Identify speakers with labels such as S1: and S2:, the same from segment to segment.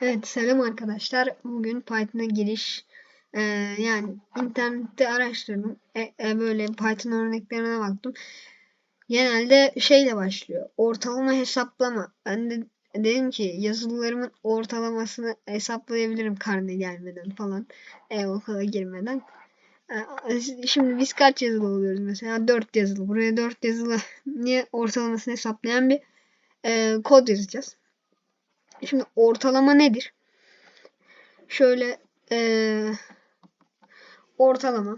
S1: Evet selam arkadaşlar. Bugün Python'a giriş e, yani internette araştırdım. E, e, böyle Python örneklerine baktım. Genelde şeyle başlıyor. Ortalama hesaplama. Ben de dedim ki yazılılarımın ortalamasını hesaplayabilirim karne gelmeden falan. E, okula girmeden. E, şimdi biz kaç yazılı oluyoruz mesela? 4 yazılı. Buraya 4 yazılı niye ortalamasını hesaplayan bir e, kod yazacağız. Şimdi ortalama nedir? Şöyle ee, ortalama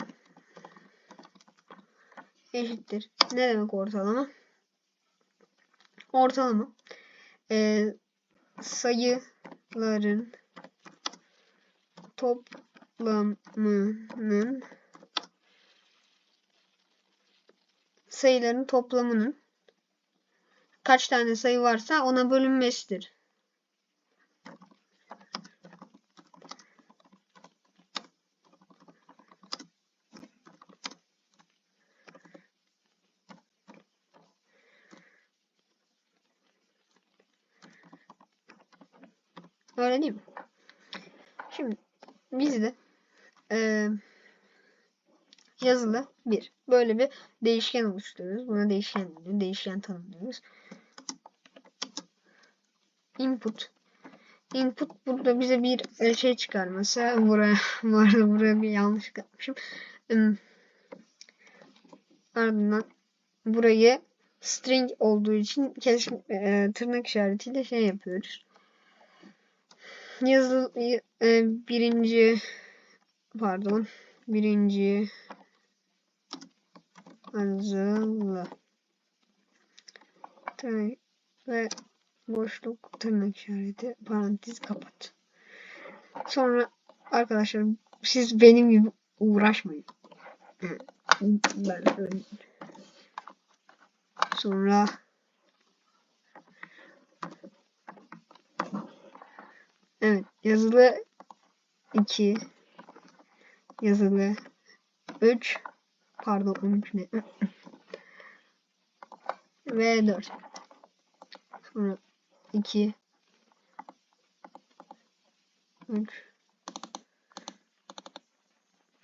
S1: eşittir. Ne demek ortalama? Ortalama e, sayıların toplamının sayıların toplamının kaç tane sayı varsa ona bölünmesidir. Mi? Şimdi bizde e, yazılı bir böyle bir değişken oluşturuyoruz. Buna değişken diyor. Değişken tanımlıyoruz. Input input burada bize bir e, şey çıkarması. Buraya bu arada buraya bir yanlış yapmışım. Ardından burayı string olduğu için kesin e, tırnak işaretiyle şey yapıyoruz yazı e, birinci pardon birinci yazılı ve boşluk tırnak işareti parantez kapat. Sonra arkadaşlar siz benim gibi uğraşmayın. Ben Sonra Evet yazılı 2 yazılı 3 pardon 13 ne ve 4 sonra 2 3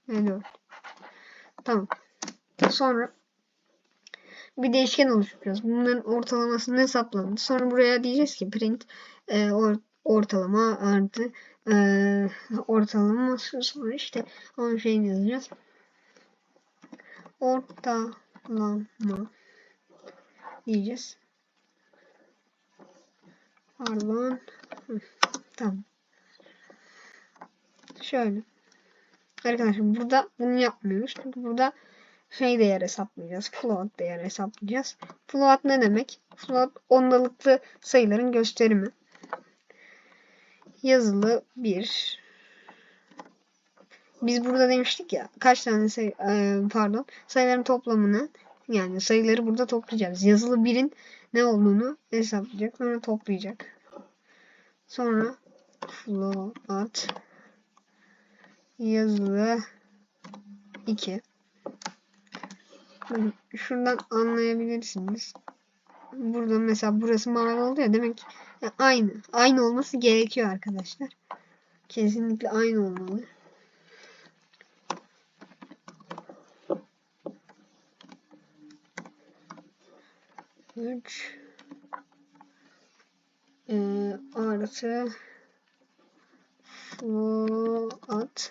S1: ve 4 tamam sonra bir değişken oluşturuyoruz. Bunların ortalamasını hesaplandı. Sonra buraya diyeceğiz ki print e, or ortalama artı e, ortalama sonra işte onun şeyini yazacağız. Ortalama diyeceğiz. Pardon. Tamam. Şöyle. Arkadaşlar burada bunu yapmıyoruz. Çünkü burada şey değer hesaplayacağız. Float değer hesaplayacağız. Float ne demek? Float ondalıklı sayıların gösterimi yazılı bir biz burada demiştik ya kaç tane sayı e, pardon sayıların toplamını yani sayıları burada toplayacağız. Yazılı birin ne olduğunu hesaplayacak. Sonra toplayacak. Sonra float yazılı 2 şuradan anlayabilirsiniz. Burada mesela burası mavi oldu ya demek ki aynı. Aynı olması gerekiyor arkadaşlar. Kesinlikle aynı olmalı. Üç e, artı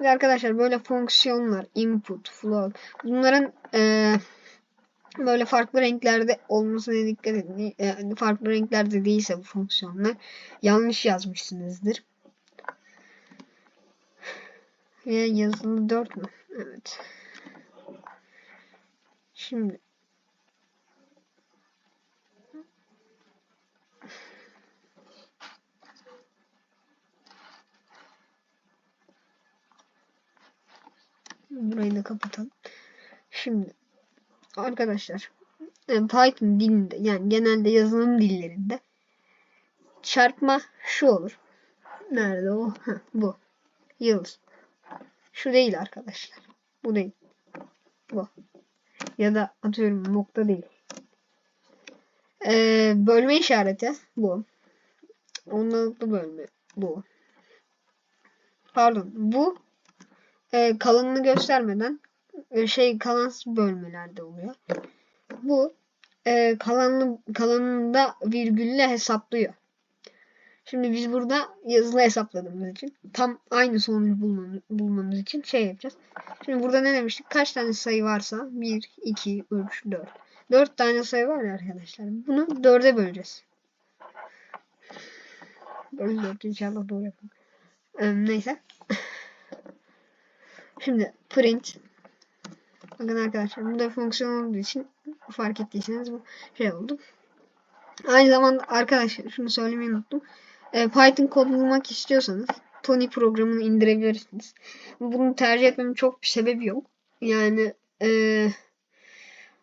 S1: float arkadaşlar böyle fonksiyonlar input float bunların e, böyle farklı renklerde olmasına dikkat edin. Yani farklı renklerde değilse bu fonksiyonlar yanlış yazmışsınızdır. Ve yazılı 4 mü? Evet. Şimdi Burayı da kapatalım. Şimdi arkadaşlar e, Python dilinde yani genelde yazılım dillerinde çarpma şu olur. Nerede o? Heh, bu. Yıldız. Şu değil arkadaşlar. Bu değil. Bu. Ya da atıyorum nokta değil. Ee, bölme işareti bu. Ondalıklı bölme bu. Pardon bu e, kalınını göstermeden şey kalansız bölmelerde oluyor. Bu e, kalanını, kalanında virgülle hesaplıyor. Şimdi biz burada yazılı hesapladığımız için tam aynı sonucu bulmamız, bulmamız için şey yapacağız. Şimdi burada ne demiştik? Kaç tane sayı varsa 1, 2, 3, 4. 4 tane sayı var ya arkadaşlar. Bunu 4'e böleceğiz. Bölü 4 inşallah doğru yapalım. Ee, neyse. Şimdi print Bakın arkadaşlar burada fonksiyon olduğu için fark ettiyseniz bu şey oldu. Aynı zamanda arkadaşlar şunu söylemeyi unuttum. E, Python kod bulmak istiyorsanız Tony programını indirebilirsiniz. Bunu tercih etmemin çok bir sebebi yok. Yani e,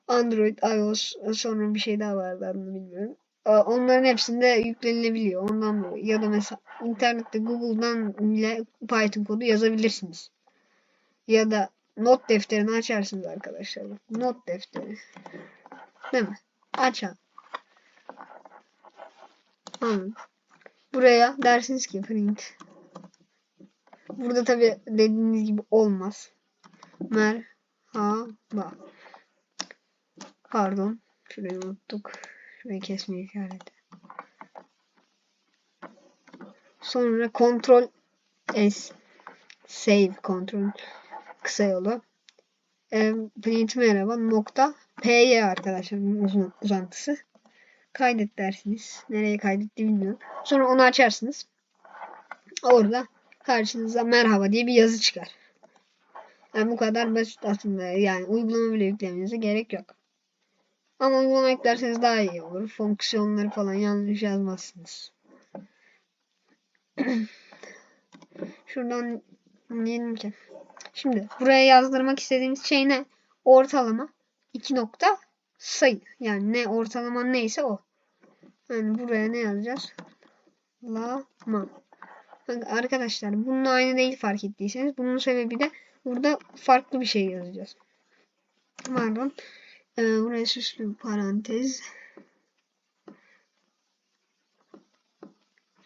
S1: Android, iOS sonra bir şey daha vardı adını bilmiyorum. E, onların hepsinde yüklenilebiliyor. Ondan dolayı. Ya da mesela internette Google'dan bile Python kodu yazabilirsiniz. Ya da not defterini açarsınız arkadaşlar. Not defteri. Değil mi? Açalım. Anladım. Buraya dersiniz ki print. Burada tabi dediğiniz gibi olmaz. Merhaba. Pardon. Şurayı unuttuk. Şurayı kesme işareti. Sonra kontrol S. Save kontrol kısa yolu. E, print merhaba nokta py arkadaşlar uzun, uzantısı. Kaydet dersiniz. Nereye kaydetti bilmiyorum. Sonra onu açarsınız. Orada karşınıza merhaba diye bir yazı çıkar. Yani bu kadar basit aslında. Yani uygulama bile yüklemenize gerek yok. Ama uygulama eklerseniz daha iyi olur. Fonksiyonları falan yanlış yazmazsınız. Şuradan diyelim ki Şimdi buraya yazdırmak istediğimiz şey ne? Ortalama 2 nokta sayı. Yani ne ortalama neyse o. Yani buraya ne yazacağız? Lama. Arkadaşlar bunun aynı değil fark ettiyseniz. Bunun sebebi de burada farklı bir şey yazacağız. Pardon. Ee, buraya süslü parantez.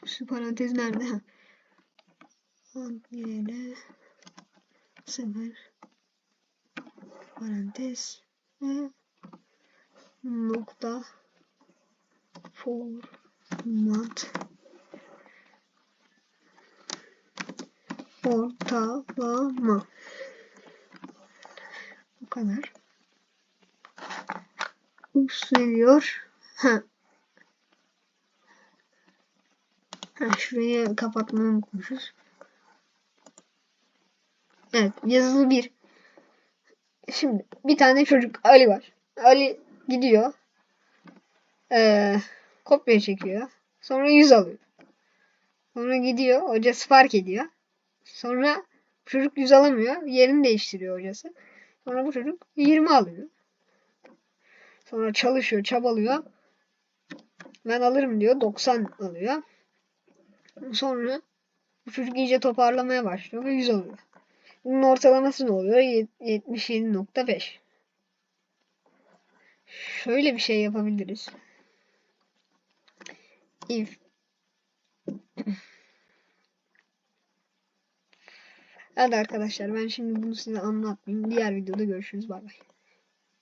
S1: Süslü parantez nerede? Ha. Yere sıfır. Parantez ve nokta format ortalama. Bu kadar. Üstleniyor. Ha. ha şurayı kapatmayı unutmuşuz Evet yazılı bir. Şimdi bir tane çocuk Ali var. Ali gidiyor. Ee, kopya çekiyor. Sonra 100 alıyor. Sonra gidiyor. Hocası fark ediyor. Sonra çocuk 100 alamıyor. Yerini değiştiriyor hocası. Sonra bu çocuk 20 alıyor. Sonra çalışıyor, çabalıyor. Ben alırım diyor. 90 alıyor. Sonra bu çocuk iyice toparlamaya başlıyor ve 100 alıyor. Bunun ortalaması ne oluyor? 77.5. Şöyle bir şey yapabiliriz. If Hadi arkadaşlar ben şimdi bunu size anlatmayayım. Diğer videoda görüşürüz. Bay bay.